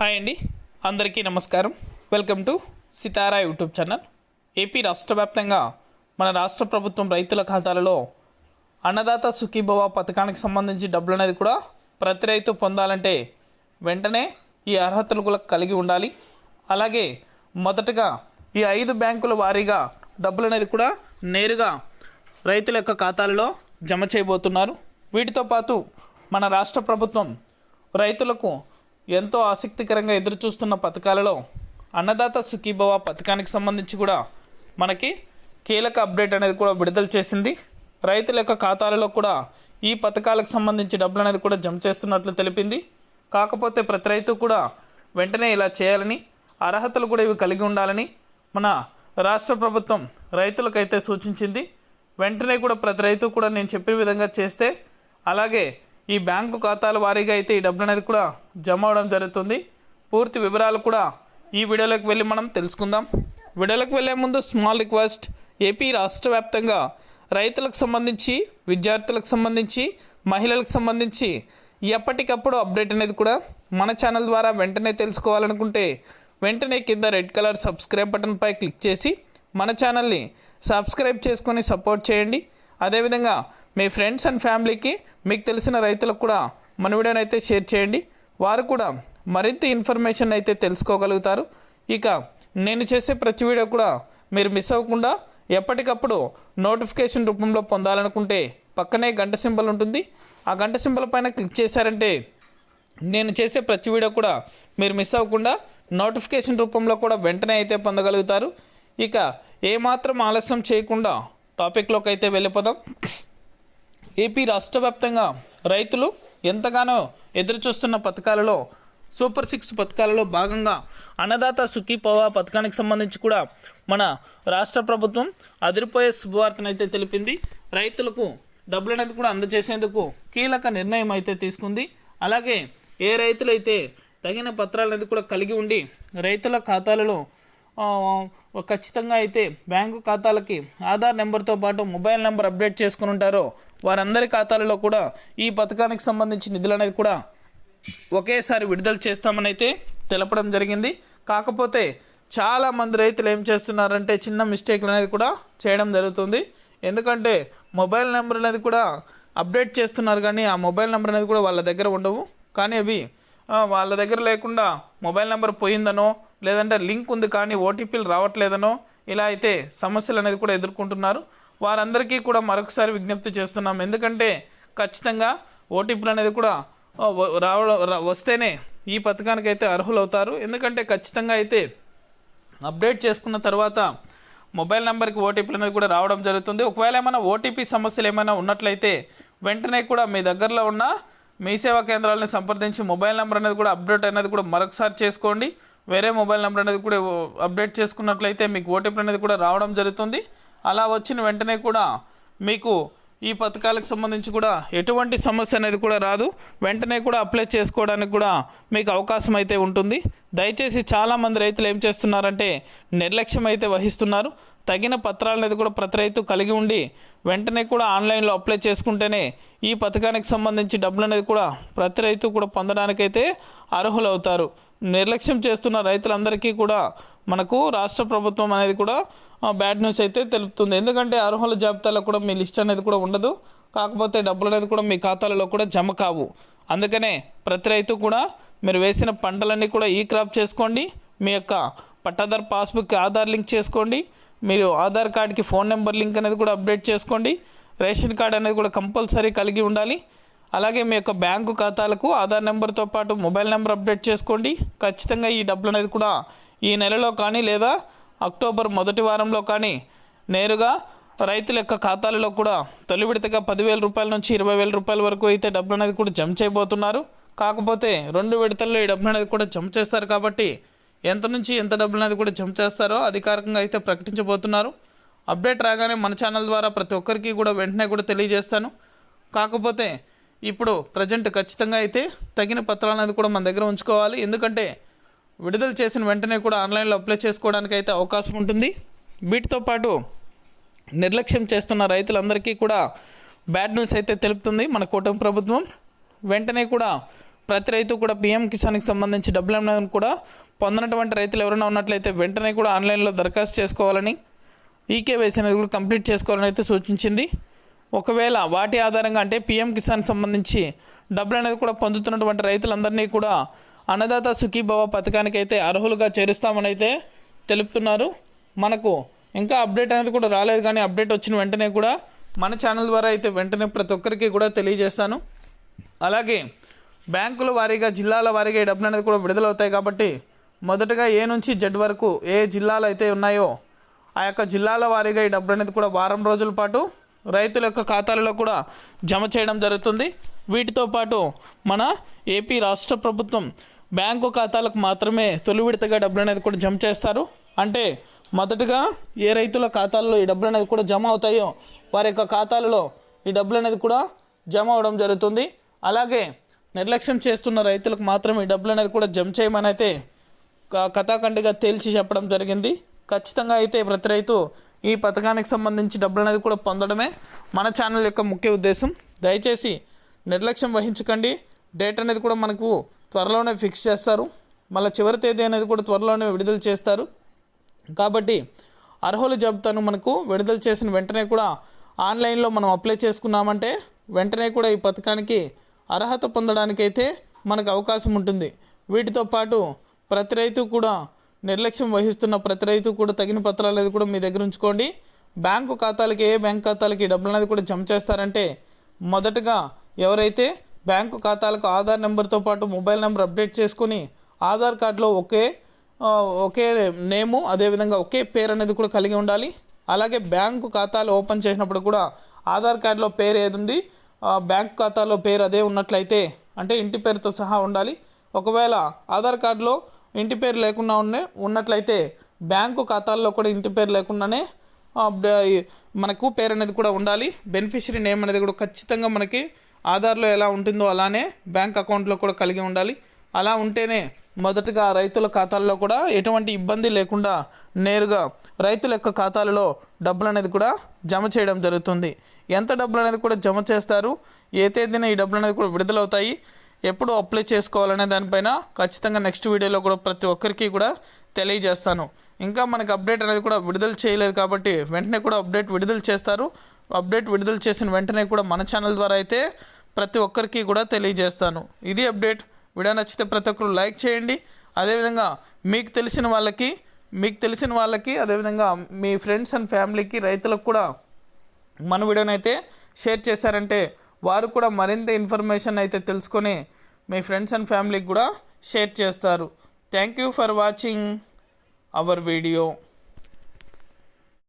Hi అండి. అందరికీ నమస్కారం. Welcome to Sitara YouTube channel. AP రాష్ట్ర వ్యాప్తంగా మన రాష్ట్ర ప్రభుత్వం రైతుల ఖాతాలలో అన్నదాత సుఖీభవ పథకానికి సంబంధించి డబ్బులు అనేది కూడా ప్రతి రైతు పొందాలంటే వెంటనే ఈ అర్హతలు కూడా కలిగి ఉండాలి. అలాగే మొదటగా ఈ ఐదు బ్యాంకుల వారీగా డబ్బులు అనేది కూడా నేరుగా రైతుల యొక్క ఖాతాలలో జమ చేయబోతున్నారు. వీటితో పాటు మన రాష్ట్ర ప్రభుత్వం రైతులకు ఎంతో ఆసక్తికరంగా ఎదురుచూస్తున్న పథకాలలో అన్నదాత సుఖీభవ పథకానికి సంబంధించి కూడా మనకి కీలక అప్డేట్ అనేది కూడా విడుదల చేసింది. రైతుల యొక్క ఖాతాలలో కూడా ఈ పథకాలకు సంబంధించి డబ్బులు అనేది కూడా జమ చేస్తున్నట్లు తెలిపింది. కాకపోతే ప్రతి రైతు కూడా వెంటనే ఇలా చేయాలని అర్హతలు కూడా ఇవి కలిగి ఉండాలని మన రాష్ట్ర ప్రభుత్వం రైతులకైతే సూచించింది. వెంటనే కూడా ప్రతి రైతు కూడా నేను చెప్పిన విధంగా చేస్తే అలాగే ఈ బ్యాంకు ఖాతాల వారీగా అయితే ఈ డబ్బులు అనేది కూడా జమ అవడం జరుగుతుంది. పూర్తి వివరాలు కూడా ఈ వీడియోలోకి వెళ్ళి మనం తెలుసుకుందాం. వీడియోలోకి వెళ్ళే ముందు స్మాల్ రిక్వెస్ట్ ఏపీ రాష్ట్ర వ్యాప్తంగా రైతులకు సంబంధించి విద్యార్థులకు సంబంధించి మహిళలకు సంబంధించి ఎప్పటికప్పుడు అప్డేట్ అనేది కూడా మన ఛానల్ ద్వారా వెంటనే తెలుసుకోవాలనుకుంటే వెంటనే కింద రెడ్ కలర్ సబ్స్క్రైబ్ బటన్పై క్లిక్ చేసి మన ఛానల్ని సబ్స్క్రైబ్ చేసుకొని సపోర్ట్ చేయండి. అదేవిధంగా మీ ఫ్రెండ్స్ అండ్ ఫ్యామిలీకి మీకు తెలిసిన రైతులకు కూడా మన వీడియోని అయితే షేర్ చేయండి. వారు కూడా మరింత ఇన్ఫర్మేషన్ అయితే తెలుసుకోగలుగుతారు. ఇక నేను చేసే ప్రతి వీడియో కూడా మీరు మిస్ అవ్వకుండా ఎప్పటికప్పుడు నోటిఫికేషన్ రూపంలో పొందాలనుకుంటే పక్కనే గంట సింబల్ ఉంటుంది. ఆ గంట సింబల్ పైన క్లిక్ చేశారంటే నేను చేసే ప్రతి వీడియో కూడా మీరు మిస్ అవ్వకుండా నోటిఫికేషన్ రూపంలో కూడా వెంటనే అయితే పొందగలుగుతారు. ఇక ఏమాత్రం ఆలస్యం చేయకుండా టాపిక్లోకి అయితే వెళ్ళిపోదాం. ఏపీ రాష్ట్ర వ్యాప్తంగా రైతులు ఎంతగానో ఎదురుచూస్తున్న పథకాలలో సూపర్ సిక్స్ పథకాలలో భాగంగా అన్నదాత సుఖీపవా పథకానికి సంబంధించి కూడా మన రాష్ట్ర ప్రభుత్వం అదిరిపోయే శుభవార్తనైతే తెలిపింది. రైతులకు డబ్బులనేది కూడా అందజేసేందుకు కీలక నిర్ణయం అయితే తీసుకుంది. అలాగే ఏ రైతులైతే తగిన పత్రాలు అనేది కూడా కలిగి ఉండి రైతుల ఖాతాలలో ఖచ్చితంగా అయితే బ్యాంకు ఖాతాలకి ఆధార్ నెంబర్తో పాటు మొబైల్ నెంబర్ అప్డేట్ చేసుకుని ఉంటారో. వారందరి ఖాతాలలో కూడా ఈ పథకానికి సంబంధించి నిధులు అనేది కూడా ఒకేసారి విడుదల చేస్తామని అయితే తెలపడం జరిగింది. కాకపోతే చాలా మంది రైతులు ఏం చేస్తున్నారంటే చిన్న మిస్టేక్లు అనేది కూడా చేయడం జరుగుతుంది. ఎందుకంటే మొబైల్ నెంబర్ అనేది కూడా అప్డేట్ చేస్తున్నారు కానీ ఆ మొబైల్ నెంబర్ అనేది కూడా వాళ్ళ దగ్గర ఉండవు. కానీ అవి వాళ్ళ దగ్గర లేకుండా మొబైల్ నెంబర్ పోయిందనో లేదంటే లింక్ ఉంది కానీ ఓటీపీలు రావట్లేదనో ఇలా అయితే సమస్యలు అనేది కూడా ఎదుర్కొంటున్నారు. వారందరికీ కూడా మరొకసారి విజ్ఞప్తి చేస్తున్నాం. ఎందుకంటే ఖచ్చితంగా ఓటీపీలు అనేది కూడా రావడం వస్తేనే ఈ పథకానికి అయితే అర్హులవుతారు. ఎందుకంటే ఖచ్చితంగా అయితే అప్డేట్ చేసుకున్న తర్వాత మొబైల్ నెంబర్కి ఓటీపీలు అనేది కూడా రావడం జరుగుతుంది. ఒకవేళ ఏమైనా ఓటీపీ సమస్యలు ఏమైనా ఉన్నట్లయితే వెంటనే కూడా మీ దగ్గరలో ఉన్న మీ సేవా కేంద్రాలను సంప్రదించి మొబైల్ నెంబర్ అనేది కూడా అప్డేట్ అనేది కూడా మరొకసారి చేసుకోండి. వేరే మొబైల్ నెంబర్ అనేది కూడా అప్డేట్ చేసుకున్నట్లయితే మీకు ఓటీపీ అనేది కూడా రావడం జరుగుతుంది. అలా వచ్చిన వెంటనే కూడా మీకు ఈ పథకాలకు సంబంధించి కూడా ఎటువంటి సమస్య అనేది కూడా రాదు. వెంటనే కూడా అప్లై చేసుకోవడానికి కూడా మీకు అవకాశం అయితే ఉంటుంది. దయచేసి చాలామంది రైతులు ఏం చేస్తున్నారంటే నిర్లక్ష్యం అయితే వహిస్తున్నారు. తగిన పత్రాలు అనేది కూడా ప్రతి రైతు కలిగి ఉండి వెంటనే కూడా ఆన్లైన్లో అప్లై చేసుకుంటేనే ఈ పథకానికి సంబంధించి డబ్బులు అనేది కూడా ప్రతి రైతు కూడా పొందడానికైతే అర్హులవుతారు. నిర్లక్ష్యం చేస్తున్న రైతులందరికీ కూడా మనకు రాష్ట్ర ప్రభుత్వం అనేది కూడా బ్యాడ్ న్యూస్ అయితే తెలుపుతుంది. ఎందుకంటే అర్హుల జాబితాలో కూడా మీ లిస్ట్ అనేది కూడా ఉండదు. కాకపోతే డబ్బులు అనేది కూడా మీ ఖాతాలలో కూడా జమ కావు. అందుకనే ప్రతి రైతు కూడా మీరు వేసిన పంటలన్నీ కూడా ఈ క్రాప్ చేసుకోండి. మీ యొక్క పట్టాదార్ పాస్బుక్ ఆధార్ లింక్ చేసుకోండి. మీరు ఆధార్ కార్డ్కి ఫోన్ నెంబర్ లింక్ అనేది కూడా అప్డేట్ చేసుకోండి. రేషన్ కార్డ్ అనేది కూడా కంపల్సరీ కలిగి ఉండాలి. అలాగే మీ యొక్క బ్యాంకు ఖాతాలకు ఆధార్ నెంబర్తో పాటు మొబైల్ నెంబర్ అప్డేట్ చేసుకోండి. ఖచ్చితంగా ఈ డబ్బులు అనేది కూడా ఈ నెలలో కానీ లేదా అక్టోబర్ మొదటి వారంలో కానీ నేరుగా రైతుల యొక్క ఖాతాలలో కూడా తొలి విడతగా పదివేల రూపాయల నుంచి ఇరవై వేల రూపాయల వరకు అయితే డబ్బులు అనేది కూడా జమ చేయబోతున్నారు. కాకపోతే రెండు విడతల్లో ఈ డబ్బులు అనేది కూడా జమ చేస్తారు కాబట్టి ఎంత నుంచి ఎంత డబ్బులు అనేది కూడా జమ చేస్తారో అధికారికంగా అయితే ప్రకటించబోతున్నారు. అప్డేట్ రాగానే మన ఛానల్ ద్వారా ప్రతి ఒక్కరికి కూడా వెంటనే కూడా తెలియజేస్తాను. కాకపోతే ఇప్పుడు ప్రజెంట్ ఖచ్చితంగా అయితే తగిన పత్రాలు అనేది కూడా మన దగ్గర ఉంచుకోవాలి. ఎందుకంటే విడుదల చేసిన వెంటనే కూడా ఆన్లైన్లో అప్లై చేసుకోవడానికి అయితే అవకాశం ఉంటుంది. వీటితో పాటు నిర్లక్ష్యం చేస్తున్న రైతులందరికీ కూడా బ్యాడ్ న్యూస్ అయితే తెలుపుతుంది మన కూటమి ప్రభుత్వం. వెంటనే కూడా ప్రతి రైతు కూడా పిఎం కిసాన్కి సంబంధించి డబ్బులు అనేది కూడా పొందనటువంటి రైతులు ఎవరైనా ఉన్నట్లయితే వెంటనే కూడా ఆన్లైన్లో దరఖాస్తు చేసుకోవాలని ఈకేవైసీ అనేది కూడా కంప్లీట్ చేసుకోవాలని అయితే సూచించింది. ఒకవేళ వాటి ఆధారంగా అంటే పిఎం కిసాన్ సంబంధించి డబ్బులు అనేది కూడా పొందుతున్నటువంటి రైతులందరినీ కూడా అన్నదాత సుఖీభవ పథకానికి అయితే అర్హులుగా చేరుస్తామని అయితే తెలుపుతున్నారు. మనకు ఇంకా అప్డేట్ అనేది కూడా రాలేదు కానీ అప్డేట్ వచ్చిన వెంటనే కూడా మన ఛానల్ ద్వారా అయితే వెంటనే ప్రతి ఒక్కరికి కూడా తెలియజేస్తాను. అలాగే బ్యాంకుల వారీగా జిల్లాల వారీగా ఈ డబ్బులు అనేది కూడా విడుదలవుతాయి కాబట్టి మొదటగా ఏ నుంచి జెడ్ వరకు ఏ జిల్లాలు అయితే ఉన్నాయో ఆ యొక్క జిల్లాల వారీగా ఈ డబ్బులు అనేది కూడా వారం రోజుల పాటు రైతుల యొక్క ఖాతాలలో కూడా జమ చేయడం జరుగుతుంది. వీటితో పాటు మన ఏపీ రాష్ట్ర ప్రభుత్వం బ్యాంకు ఖాతాలకు మాత్రమే తొలి విడతగా డబ్బులు అనేది కూడా జమ చేస్తారు. అంటే మొదటగా ఏ రైతుల ఖాతాల్లో ఈ డబ్బులు అనేది కూడా జమ అవుతాయో వారి యొక్క ఖాతాలలో ఈ డబ్బులు అనేది కూడా జమ అవడం జరుగుతుంది. అలాగే నిర్లక్ష్యం చేస్తున్న రైతులకు మాత్రం ఈ డబ్బులు అనేది కూడా జమ చేయమని అయితే కథాఖండిగా తేల్చి చెప్పడం జరిగింది. ఖచ్చితంగా అయితే ప్రతి రైతు ఈ పథకానికి సంబంధించి డబ్బులు అనేది కూడా పొందడమే మన ఛానల్ యొక్క ముఖ్య ఉద్దేశం. దయచేసి నిర్లక్ష్యం వహించకండి. డేట్ అనేది కూడా మనకు త్వరలోనే ఫిక్స్ చేస్తారు. మళ్ళీ చివరి తేదీ అనేది కూడా త్వరలోనే విడుదల చేస్తారు. కాబట్టి అర్హుల జాబితాను మనకు విడుదల చేసిన వెంటనే కూడా ఆన్లైన్లో మనం అప్లై చేసుకున్నామంటే వెంటనే కూడా ఈ పథకానికి అర్హత పొందడానికైతే మనకు అవకాశం ఉంటుంది. వీటితో పాటు ప్రతి రైతు కూడా నిర్లక్ష్యం వహిస్తున్న ప్రతి రైతు కూడా తగిన పత్రాలు అనేది కూడా మీ దగ్గర ఉంచుకోండి. బ్యాంకు ఖాతాలకి ఏ బ్యాంక్ ఖాతాలకి డబ్బులు అనేది కూడా జమ చేస్తారంటే మొదటగా ఎవరైతే బ్యాంకు ఖాతాలకు ఆధార్ నెంబర్తో పాటు మొబైల్ నెంబర్ అప్డేట్ చేసుకొని ఆధార్ కార్డులో ఒకే ఒకే నేము అదేవిధంగా ఒకే పేరు అనేది కూడా కలిగి ఉండాలి. అలాగే బ్యాంకు ఖాతాలు ఓపెన్ చేసినప్పుడు కూడా ఆధార్ కార్డులో పేరు ఏది ఉంది బ్యాంకు ఖాతాలో పేరు అదే ఉన్నట్లయితే అంటే ఇంటి పేరుతో సహా ఉండాలి. ఒకవేళ ఆధార్ కార్డులో ఇంటి పేరు లేకుండా ఉన్న ఉన్నట్లయితే బ్యాంకు ఖాతాల్లో కూడా ఇంటి పేరు లేకుండానే మనకు పేరు అనేది కూడా ఉండాలి. బెనిఫిషరీ నేమ్ అనేది కూడా ఖచ్చితంగా మనకి ఆధార్లో ఎలా ఉంటుందో అలానే బ్యాంక్ అకౌంట్లో కూడా కలిగి ఉండాలి. అలా ఉంటేనే మొదటగా రైతుల ఖాతాల్లో కూడా ఎటువంటి ఇబ్బంది లేకుండా నేరుగా రైతుల యొక్క ఖాతాలలో డబ్బులు అనేది కూడా జమ చేయడం జరుగుతుంది. ఎంత డబ్బులు అనేది కూడా జమ చేస్తారు? ఏ తేదీన ఈ డబ్బులు అనేది కూడా విడుదలవుతాయి? ఎప్పుడు అప్లై చేసుకోవాలనే దానిపైన ఖచ్చితంగా నెక్స్ట్ వీడియోలో కూడా ప్రతి ఒక్కరికి కూడా తెలియజేస్తాను. ఇంకా మనకి అప్డేట్ అనేది కూడా విడుదల చేయలేదు కాబట్టి వెంటనే కూడా అప్డేట్ విడుదల చేస్తారు. అప్డేట్ విడుదల చేసిన వెంటనే కూడా మన ఛానల్ ద్వారా అయితే ప్రతి ఒక్కరికి కూడా తెలియజేస్తాను. ఇది అప్డేట్. వీడియో నచ్చితే ప్రతి ఒక్కరు లైక్ చేయండి. అదేవిధంగా మీకు తెలిసిన వాళ్ళకి మీకు తెలిసిన వాళ్ళకి అదేవిధంగా మీ ఫ్రెండ్స్ అండ్ ఫ్యామిలీకి రైతులకు కూడా మన వీడియోనైతే షేర్ చేశారంటే వారు కూడా మరింత ఇన్ఫర్మేషన్ అయితే తెలుసుకొని మీ ఫ్రెండ్స్ అండ్ ఫ్యామిలీకి కూడా షేర్ చేస్తారు. Thank you for watching our video.